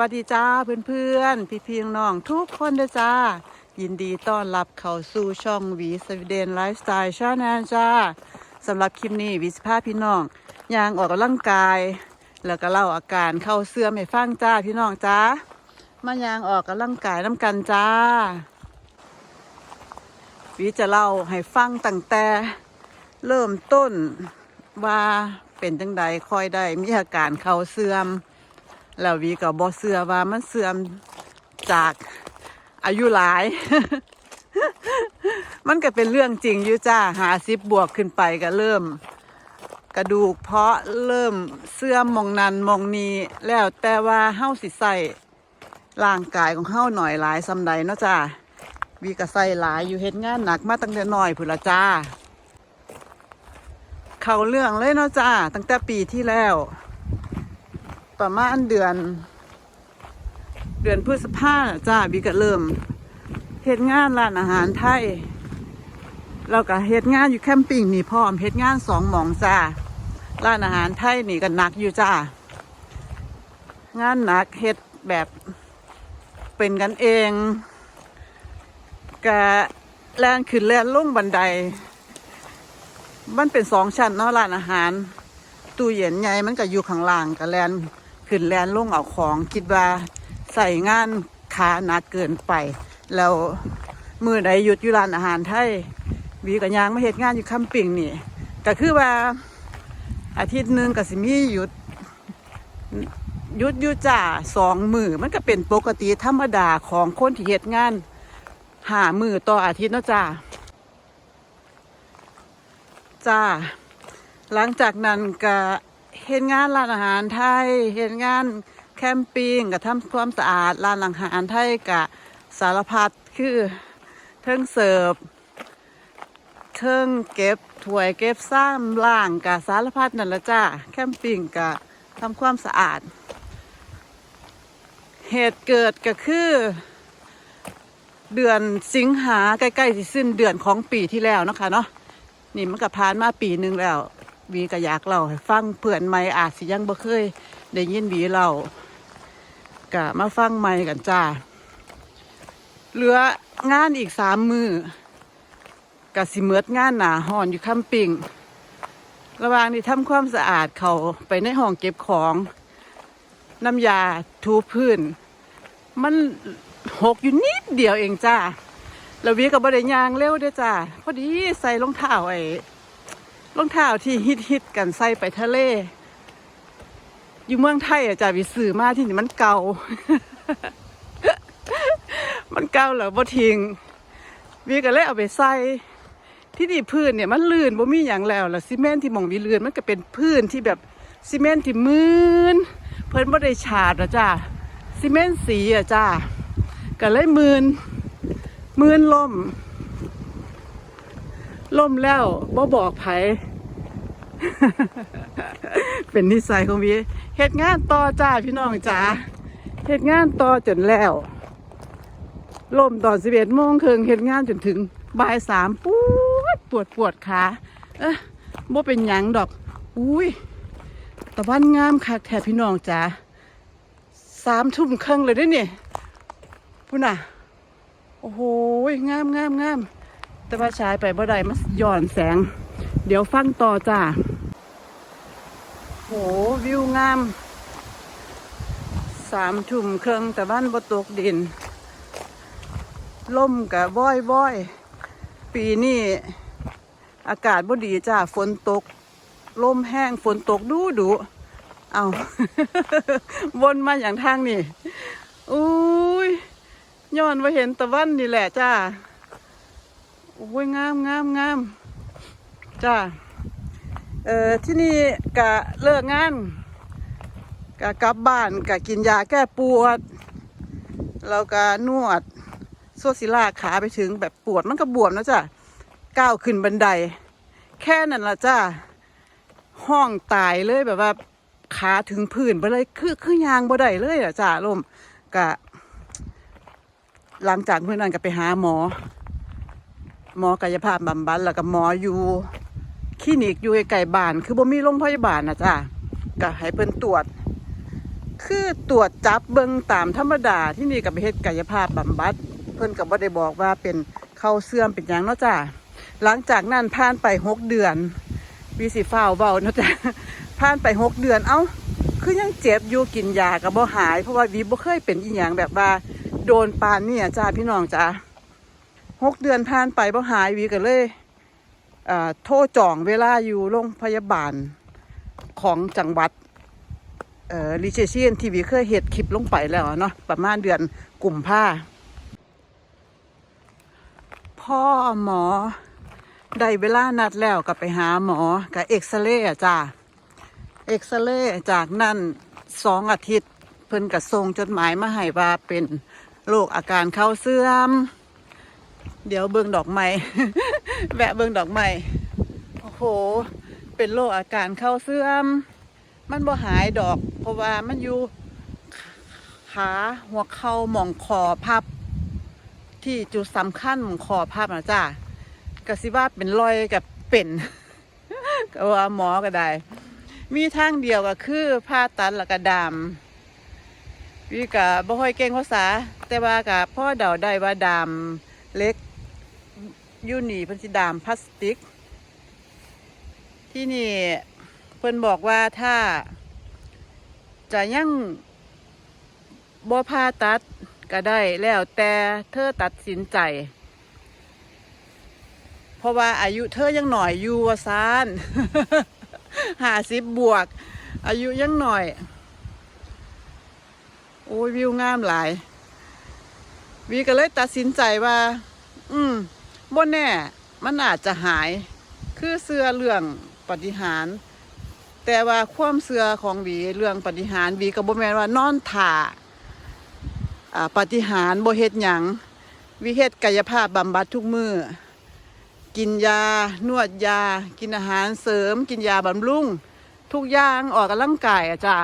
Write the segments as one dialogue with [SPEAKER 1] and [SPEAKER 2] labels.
[SPEAKER 1] วัสดีจ้าเพื่อนๆ พี่ๆน้องทุกคนด้จ้า ยินดีต้อนรับเข้าสู่ช่องวีสวีเดนไลฟ์สไตล์ชาแนลจ้าสำหรับคลิปนี้วิสภาพพี่น้องยางออกกำลังกาย แล้วก็เล่าอาการเข้าเสื่อมให้ฟังจ้าพี่น้องจ้ามายางออกกำลังกายน้ำกันจ้าวิจะเล่าให้ฟังตั้งแต่เริ่มต้นว่าเป็นจังใดค่อยได้มีอาการเข้าเสื่อม แล้ววีกับบอเสื่อว่ามันเสื่อมจากอายุหลาย มันก็เป็นเรื่องจริงอยู่จ้าหาสิบบวกขึ้นไปก็เริ่ม กระดูกเพาะเริ่มเสื่อมมองนันมองนีแล้วแต่ว่าเฮาสิใส่ร่างกายของเฮาหน่อยหลายสำใดเนาะจ้าวีก็ใส่หลายอยู่เฮ็ดงานหนักมาตั้งแต่น้อยพุ่นละจ้า เขาเรื่องเลยเนาะจ้าตั้งแต่ปีที่แล้ว ประมาณเดือน เดือนพฤษภาจ้าบีก็เริ่มเฮ็ดงานร้านอาหารไทยแล้วก็เฮ็ดงานอยู่แคมปิ้งนี่พร้อมเฮ็ดงานสองหมองจ้าร้านอาหารไทยนี่ก็หนักอยู่จ้างานหนักเฮ็ดแบบเป็นกันเองกะแลนขึ้นแลนลงบันได มันเป็นสองชั้นเนาะร้านอาหาร ตู้เย็นใหญ่มันก็อยู่ข้างล่างก็แลน ขึ้นแลนลงเอาของคิดว่าใส่งานขาหนักเกินไป แล้วมือใดหยุดอยู่ร้านอาหารไทยวีกับยางมาเหตุงานอยู่คำปิ่งนี่ก็คือว่าอาทิตย์หนึ่งก็สิมีหยุดหยุดยู่จ่าสองมือมันก็เป็นปกติธรรมดาของคนที่เหตุงาน หามือต่ออาทิตย์เนาะจ้าจ้า หลังจากนั้นก็ เห็นงานร้านอาหารไทย เห็นงานแคมปิ้งกับทำความสะอาดร้านอาหารไทยกับสารพัดคือเทิงเสิร์ฟเทิงเก็บถ้วยเก็บซ้ำล่างกับสารพัดนั่นละจ้าแคมปิ้งกับทำความสะอาด เหตุเกิดก็คือ เดือนสิงหาใกล้ๆสิ้นเดือนของปีที่แล้วนะคะเนาะนี่มันก็ผ่านมาปีหนึ่งแล้ว วีก็อยากเล่าให้ฟังเพื่อนใหม่อาจสิยังบ่เคยได้ยินวีเล่ากะมาฟังใหม่กันจ้าเหลืองานอีกสามมือกะสิเมิดงานหนาหอนอยู่คำปิ่งระหว่างนี้ทำความสะอาดเขาไปในห้องเก็บของน้ำยาทูพื้น มันหกอยู่นิดเดียวเองจ้าแล้ววีกับบริยางเร็วเด้อจ้าพอดีใส่รองเท้าไอ้ รองเท้าที่ฮิตฮิตกันใส่ไปทะเล อยู่เมืองไทยอะจ้าวิสื่อมาที่นี่มันเก่า มันเก่าแล้วบ่ทิ้งวีก็เลยเอาไปใส่ที่นี่พื้นเนี่ยมันลื่นบ่มีอย่างแล้วล้วซีเมนต์ที่มองวีลื่นมันก็เป็นพื้นที่แบบซีเมนต์ที่มืนเพิ่นบ่ได้ฉาดอะจ้าซีเมนต์สีอะจ้าก็เลยมืนมืนล่ม ล่มแล้วบ่บอกไผเป็นนิสัยของวีเหตุงานต่อจ้าพี่น้องจ้าเหตุงานต่อจนแล้วล่มตอนสิบเอ็ดโมงครึ่งเหตุงานจนถึงบ่ายสามปวดปวดปวดขาเอ๊ะบ่เป็นหยังดอก อุ้ยตะวันงามคักแท้พี่น้องจ้าสามทุ่มครึ่งเลยเด้อเนี่ยพุ่นน่ะ โอ้โหงามงามงาม แต่ว่าฉายไปบ่ได้มาย้อนแสง เดี๋ยวฟังต่อจ้าโหวิวงามสามทุ่มเครื่องแต่บ้านบ่ตกดินล่มกับว้อยว้อยปีนี้อากาศบ่ดีจ้าฝนตกลมแห้งฝนตกดูดูเอาวนมาอย่างทางนี่อุ้ยย้อนว่าเห็นตะวันนี่แหละจ้า โอ้ยงามงามงามจ้าเอ่อที่นี่กะเลิกงานกะกลับบ้านกะกินยาแก้ปวดแล้วก็นวดโซซิล่าขาไปถึงแบบปวดมันก็บวมนะจ้ะก้าวขึ้นบันได แค่นั้นละจ้าห้องตายเลยแบบว่าขาถึงพื้นไปเลยคือคือยางบ่ได้เลยอะจ้าลมกะ หลังจากเมื่อนั้นก็ไปหาหมอ หมอกายภาพบำบัดแล้วก็หมออยู่คลินิกอยู่ไกลๆบ้าน คือบ่มีโรงพยาบาลนะจ้ะก็ให้เพิ่นตรวจ คือตรวจจับเบิ่งตามธรรมดาที่นี่กับเฮ็ดกายภาพบำบัด เพิ่นก็บ่ได้บอกว่าเป็นเข้าเสื่อมเป็นหยังเนาะจ้าหลังจากนั้นผ่านไปหกเดือนวีสิฟ้าวเบาเนาะจ้าผ่านไปหกเดือนเอ้า คือยังเจ็บอยู่กินยากับบ่หาย เพราะว่าวีบ่เคยเป็นอีหยังแบบว่า โดนปานเนี่ยจ้าพี่น้องจ้า หกเดือนผ่านไปบ่หายวีก็เลยเอ่อโทรจองเวลาอยู่โรงพยาบาลของจังหวัดลิเชเชียนที่วีเคยเห็ดคลิปลงไปแล้วเนาะประมาณเดือนกลุ่มภาพ่อหมอได้เวลานัดแล้วกับไปหาหมอกับเอ็กซเรย์จ้าเอ็กซเรย์จากนั้นสองอาทิตย์ เพิ่นกับส่งจดหมายมาให้ว่าเป็นโรคอาการเข้าเสื่อม เดี๋ยวเบิ่งดอกไม้แวะเบิ่งดอกไม้โอ้โห เป็นโรคอาการเข้าเสื่อม มันบ่หายดอก เพราะว่ามันอยู่ขาหัวเข่าหมองคอพับ ที่จุดสำคัญหมองคอพับนะจ้ากะสิว่าเป็นรอยกับเป็นก็ว่าหมอก็ได้ มีทางเดียวก็คือผ่าตัดแล้วก็ดามวิกะบ่ค่อยเก่งภาษา แต่ว่ากะพ่อเดาได้ว่าดาม เล็กยูนีเพิ่นสิดามพลาสติก ที่นี่เพิ่นบอกว่าถ้า จะยังบ่ผ่าตัดก็ได้แล้วแต่เธอตัดสินใจ เพราะว่าอายุเธอยังหน่อยอยู่ว่าซานห้าสิบบวก อายุยังหน่อย โอ้ยวิวงามหลาย วีก็เลยตัดสินใจว่า อืมบ่แน่มันอาจจะหาย คือเสื้อเรื่องปฏิหาร แต่ว่าความเสื่อของวีเรื่องปฏิหารวีกับบ่แม่นว่านอนถ่าอ่าปฏิหารย์บ่เฮ็ดหยังวีเฮ็ดกายภาพบำบัดทุกมือกินยานวดยา กินอาหารเสริม กินยาบำรุง ทุกอย่างออกกำลังกายอะจ้า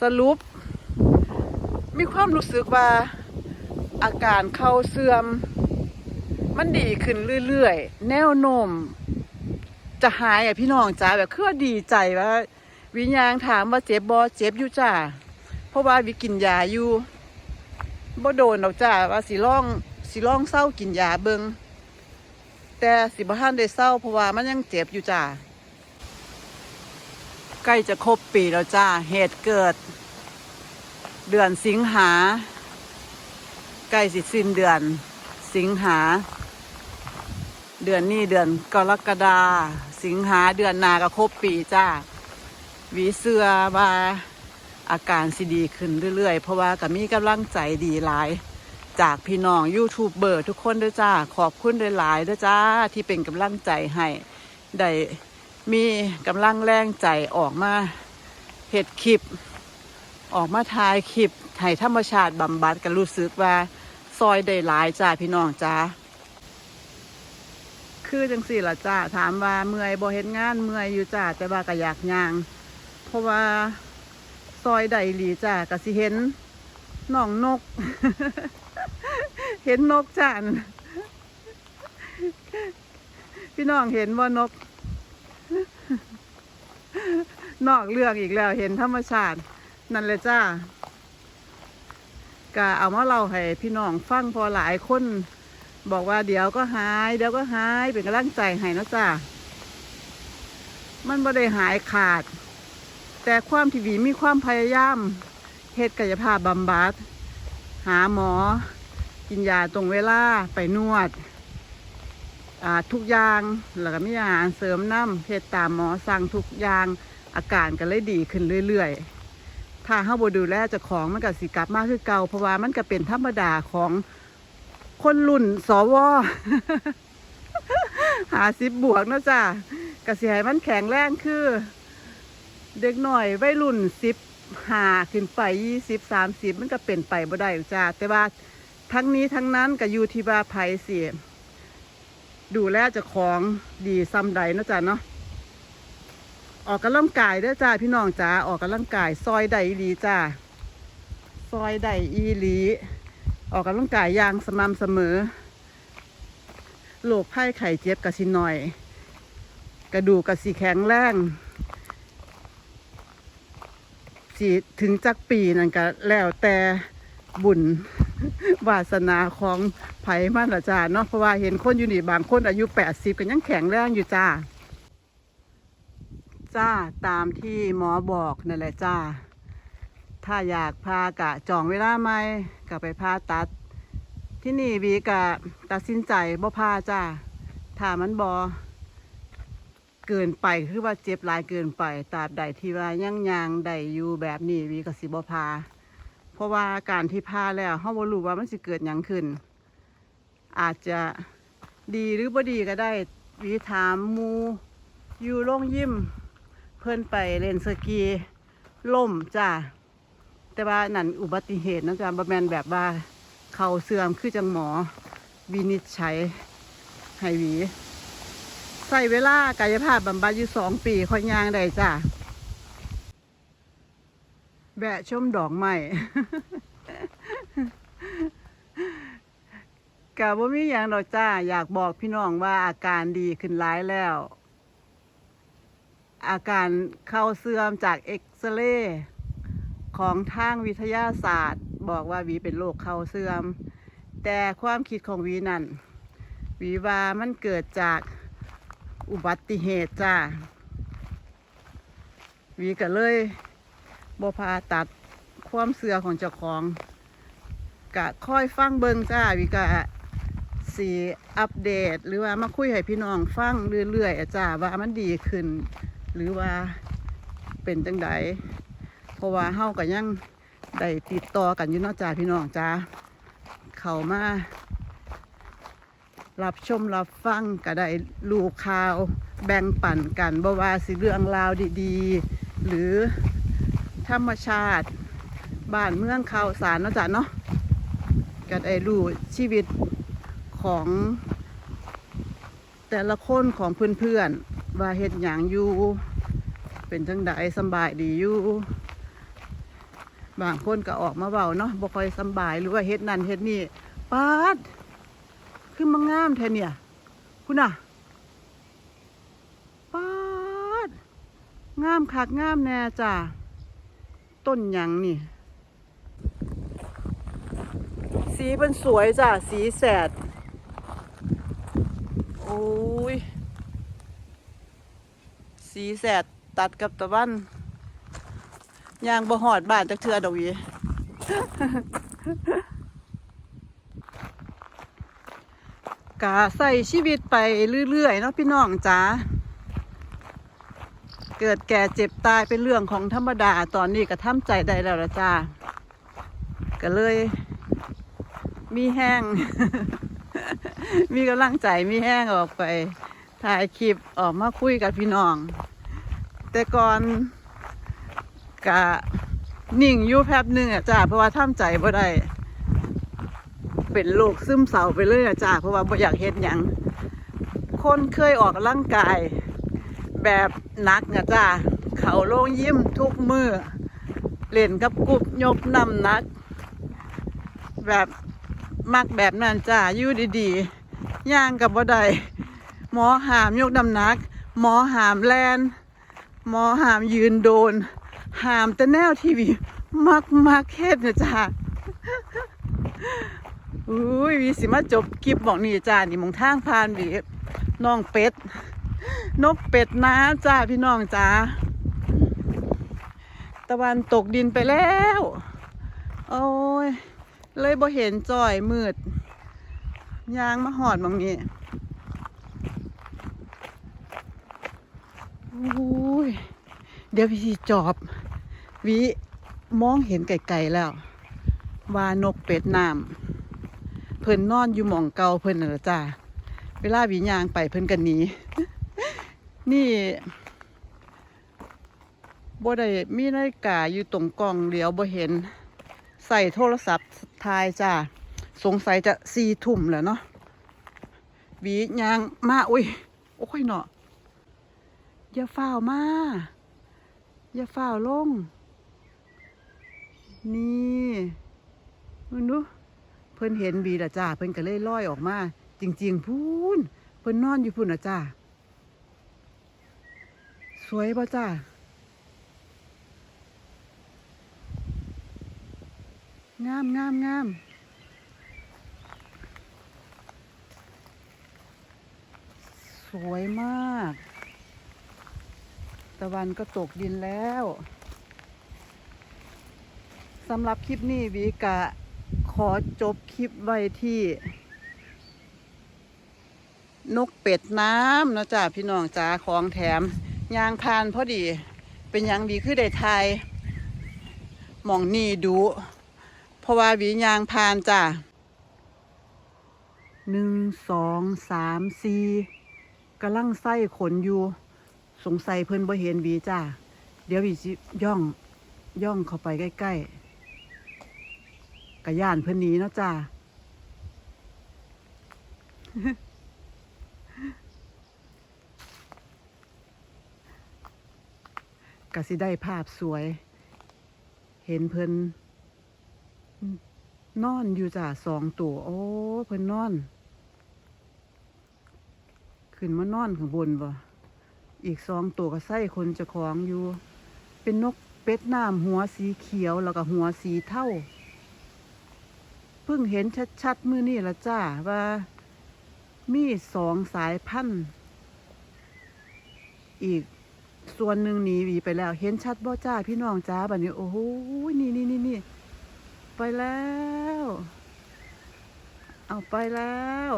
[SPEAKER 1] สรุป มีความรู้สึกว่า อาการเข้าเสื่อม มันดีขึ้นเรื่อยๆ แนวโน้มจะหายอะพี่น้องจ้าแบบคือว่าดีใจว่า วิญญาณถามว่าเจ็บบอเจ็บอยู่จ้าเพราะว่าวิกินยาอยู่บ่โดนดอกจ้าว่าสิล่องสิล่องเศร้ากินยาเบิงแต่สิบ่ทันได้เศร้าเพราะว่ามันยังเจ็บอยู่จ้าใกล้จะครบปีแล้วจ้าเหตุเกิด เดือนสิงหา ใกล้สิสิ้นเดือน สิงหา เดือนนี้เดือนกรกฎาสิงหาเดือนนาก็ครบปีจ้าวีเสือว่าอาการสิดีขึ้นเรื่อยๆ เพราะว่าก็มีกำลังใจดีหลาย จากพี่น้องยูทูบเบอร์ทุกคนด้วยจ้า ขอบคุณด้วยหลายด้วยจ้า ที่เป็นกำลังใจให้ ได้มีกำลังแรงใจออกมาเห็ดคลิป ออกมาถ่ายคลิปให้ธรรมชาติบำบัดก็รู้สึกว่า อยได้หลายจ้าพี่น้องจ้าคือจังสี่ละจ้าถามว่าเมื่อยบ่เฮ็ดงานเมื่อยอยู่จ้าแต่ว่าก็อยากย่าง เพราะว่าซอยใดหลีจ้าก็สิเห็นน้องนก เห็นนกจ้านพี่น้องเห็นว่านก นอกเรื่องอีกแล้วเห็นธรรมชาติ นั่นเลยจ้า ก็เอามาเล่าให้พี่น้องฟังพอหลายคนบอกว่าเดี๋ยวก็หาย เดี๋ยวก็หายเป็นกำลังใจให้นะจ้ามันบ่ได้หายขาด แต่ความที่วีมีความพยายามเฮ็ดกายภาพบำบัด หาหมอ กินยาตรงเวลาไปนวดทุกอย่างแล้วก็มีอาหารเสริมน้ำเฮ็ดตามหมอสั่งทุกอย่างอาการก็เลยดีขึ้นเรื่อย ๆ ถ้าเฮาบ่ดูแลเจ้าของมันก็สิกลับมาคือเก่าเพราะว่ามันก็เป็นธรรมดาของคนรุ่นสวหาสิบบวกนะจ้ากระเสียมันแข็งแรงคือ เด็กหน่อยวัยรุ่นสิบหาขึ้นไปยี่สิบสามสิบมันก็เป็นไปบ่ได้หรอจ้าแต่ว่าทั้งนี้ทั้งนั้นก็อยู่ที่ว่าไผเสียดูแลจ้าของดีซ้ำใดนะจ้าเนาะ ออกกำลังกายเด้อจ้าพี่น้องจ้าออกกำลังกาย ซอยใดอีหลีจ้าซอยใดอีหลี ออกกำลังกายอย่างสม่ำเสมอโรคไข้ไข้เจ็บกระสิหน่อย กระดูกกะสิแข็งแรงสิสิถึงจักปีนั่นก็แล้วแต่บุญวาสนาของไผมันละจ้าเนาะเพราะว่าเห็นคนอยู่นี่บางคนอายุแปดสิบก็ยังแข็งแรงอยู่จ้า จ้าตามที่หมอบอกนั่นแหละจ้า ถ้าอยากพากะจองเวลาไหมก็ไปพาตัด ที่นี่วีกะตัดสินใจบ่พาจ้าถ้ามันบอเกินไปคือว่าเจ็บหลายเกินไปตราบใดที่ว่ายังยางใดอยู่แบบนี้วีก็สิบ่พา เพราะว่าการที่พาแล้วเฮาบ่รู้ว่ามันสิเกิดหยังขึ้น อาจจะดีหรือบ่ดีก็ได้วีถามมูอยู่โรงยิม เพิ่อนไปเล่นสกีล่มจ้าแต่ว่านั่นอุบัติเหตุนะจ๊ะบ่แมนแบบว่าเข่าเสื่อมคือจังหมอวินิจฉัยให้หวีใส่เวลากายภาพบำบัดอยู่สองปีค่อยย่างได้จ้าแบะชมดอกไม้กะบ่มีอย่างดอกจ้า อยากบอกพี่น้องว่าอาการดีขึ้นหลายแล้ว อาการเข้าเสื่อมจากเอ็กซเรย์ของทางวิทยาศาสตร์ บอกว่าวีเป็นโรคเข่าเสื่อม แต่ความคิดของวีนั่นวีว่ามันเกิดจากอุบัติเหตุจ้าวีก็เลยบพาตัดความเสื่อของเจ้าของกะค่อยฟังเบิงจ้าวีกะสีอัปเดต หรือว่ามาคุยให้พี่น้องฟังเรื่อยๆอะจ้าว่ามันดีขึ้น หรือว่าเป็นจังไดเพราะว่าเฮาก็ยังได้ติดต่อกันอยู่นอกจ้าพี่น้องจ้าเขามารับชมรับฟังก็ได้รู้ข่าว แบ่งปันกันบ่ว่าสิเรื่องราวดีๆ หรือธรรมชาติบ้านเมืองข่าวสารนาะจ้ะเนาะก็ได้รู้ชีวิตของแต่ละคนของเพื่อนๆ ว่าเฮ็ดหยังอยู่ เป็นจังไดสบายดีอยู่ บางคนก็ออกมาเบาเนาะบ่ค่อยสบายหรือว่าเฮ็ดนั่นเฮ็ดนี่ปาดขึ้นมางามแท้เนี่ยคุณน่ะปาดงามคักงามแน่จ้ะต้นหยังนี่ สีเป็นสวยจ้ะสีแสด โอ้ย สีแสดตัดกับตะวันยางบ่หอดบ้านจักเทือดอกหวีกะใส่ชีวิตไปเรื่อยๆเนาะพี่น้องจ๋าเกิดแก่เจ็บตายเป็นเรื่องของธรรมดาตอนนี้ก็ทำใจได้แล้วละจ้าก็เลย มีแห้ง มีกำลังใจมีแห้งออกไป ถ่ายคลิปออกมาคุยกับพี่น้อง แต่ก่อนกะนิ่งอยู่แป๊บหนึงอะจ้าเพราะว่าทำใจบ่ได้เป็นโรคซึมเศร้าไปเลยอะจ้าเพราะว่าบ่อยากเฮ็ดหยังคนเคยออกกำลังกาย แบบนักอะจ้าเขาโลงยิ้มทุกมือเล่นกับกุบยกน้ำนัก แบบมักแบบนั้นจ้าอยู่ดีๆย่างกับบ่ได้ หมอหามยกน้ำหนัก หมอหามแลนหมอหามยืนโดน หามแต่แนวทีวีมักมักเฮ็ดนะจ้าอุ้ยวีสิมาจบคลิปบอกนี่จ้านี่มองทางพานวีน้องเป็ด นกเป็ดน้ำจ้าพี่น้องจ้าตะวันตกดินไปแล้ว โอ้ย เลยบ่เห็นจ่อยมืดยางมาหอดหมองนี้ อ้ยเดี๋ยวพี่สิจอบ วิมองเห็นไกลๆแล้ว ว่านกเป็ดน้ำเพิ่นนอนอยู่หม่องเก่าเพิ่นน่ะจ้าเวลาวิญญางไปเพิ่นกันนี้ นี่บ่ได้มีนาฬิกาอยู่ตรงกล้องเดียวบ่เห็น ใส่โทรศัพท์ถ่ายจ้าสงสัยจะสี่ทุ่มแล้วเนาะหวียางมาอุ้ย โอ้ยเนาะ อย่าฝ้าวมา อย่าฝ้าวลง นี่มึงดู เพิ่นเห็นบีละจ้า เพิ่นก็เลยลอยออกมา จริง ๆ พูนเพิ่นนอนอยู่พูนนะจ้า สวยป่ะจ้างามงามงามสวยมาก ตะวันก็ตกดินแล้วสำหรับคลิปนี้วีกะขอจบคลิปไว้ที่ นกเป็ดน้ำนะจ้าพี่น้องจ้าของแถมยางพานพอดี เป็นยังดีคือได้ทยหมองนี่ดูเพราะว่าวียางพานจ้าหนึ่งสองสามสี่กำลังไส้ขนอยู่ สงสัยเพิ่นบ่เห็นวีจ้า เดี๋ยววีสิย่องย่องเข้าไปใกล้ๆกระย่านเพิ่นหนีเนาะจ้าก็สิได้ภาพสวย เห็นเพิ่นนอนอยู่จ้าสองตัว โอ้เพิ่นนอน ขึ้นมานอนข้างบนบ่ อีกสองตัวก็ใส่คนจะของอยู่ เป็นนกเป็ดน้ำหัวสีเขียวแล้วก็หัวสีเท่า เพิ่งเห็นชัดๆมือนี่ละจ้าว่า มีสองสายพันธุ์อีกส่วนหนึ่งหนีวีไปแล้ว เห็นชัดบ่จ้าพี่น้องจ้าบัดนี้โอ้โหนี่นี่นี่นี่ไปแล้ว เอาไปแล้ว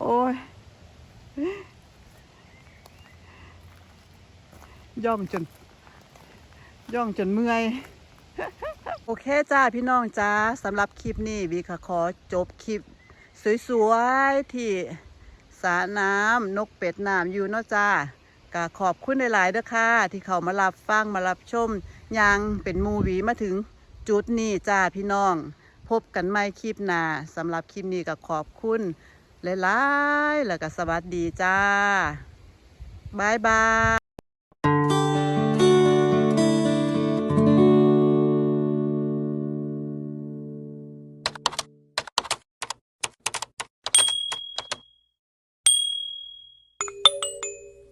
[SPEAKER 1] โอ้ย ย่องจน ย่องจนเมื่อย โอเคจ้าพี่น้องจ้าสำหรับคลิปนี้วีค่ะขอจบคลิป สวยๆ ที่สระน้ำนกเป็ดน้ำอยู่เนาะจ้ากะขอบคุณหลายๆเด้อค่ะ ที่เขามารับฟังมารับชมยังเป็นมูวีมาถึงจุดนี้จ้าพี่น้อง พบกันใหม่คลิปหน้าสำหรับคลิปนี้ก็ขอบคุณ หลายๆ แล้วก็สวัสดีจ้าบายบาย